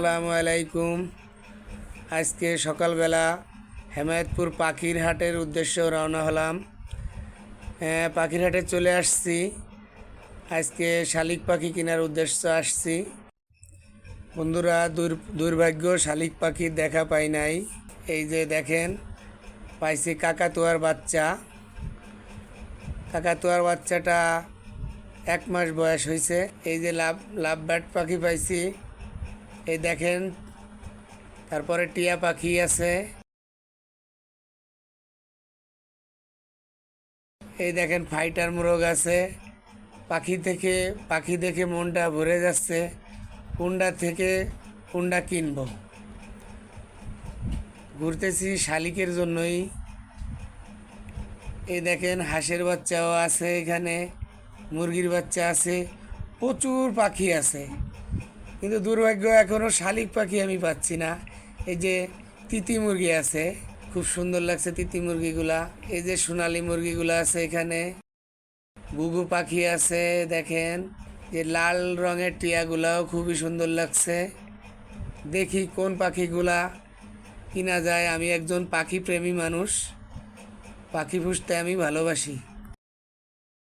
আসসালামু আলাইকুম আজকে সকালবেলা হেমায়তপুর পাখির হাটের উদ্দেশ্যে রওনা হলাম। হ্যাঁ, পাখির হাটে চলে আসছি। আজকে শালিক পাখি কেনার উদ্দেশ্য আসছি। বন্ধুরা দুর দুর্ভাগ্য শালিক পাখি দেখা পাই নাই। এই যে দেখেন পাইছি কাকাতুয়ার বাচ্চা। কাকাতুয়ার বাচ্চাটা এক মাস বয়স হয়েছে এই যে লাভ লাভ ব্যাট পাখি পাইছি। এই দেখেন, তারপরে টিয়া পাখি আছে। এই দেখেন, ফাইটার মোরগ আছে। পাখি থেকে পাখি দেখে মনটা ভরে যাচ্ছে। কুন্ডা থেকে কুন্ডা কিনবো। ঘুরতেছি শালিকের জন্যই। এই দেখেন, হাঁসের বাচ্চাও আছে এখানে, মুরগির বাচ্চা আছে, প্রচুর পাখি আছে। কিন্তু দুর্ভাগ্য এখনও শালিক পাখি আমি পাচ্ছি না। এই যে তিতি মুরগি আছে, খুব সুন্দর লাগছে তিতি মুরগিগুলা। এই যে সোনালি মুরগিগুলা আছে এখানে। গুগু পাখি আছে, দেখেন। যে লাল রঙের টিয়াগুলাও খুবই সুন্দর লাগছে। দেখি কোন পাখিগুলা কিনা যায়। আমি একজন পাখি প্রেমী মানুষ। পাখি পুষতে আমি ভালোবাসি।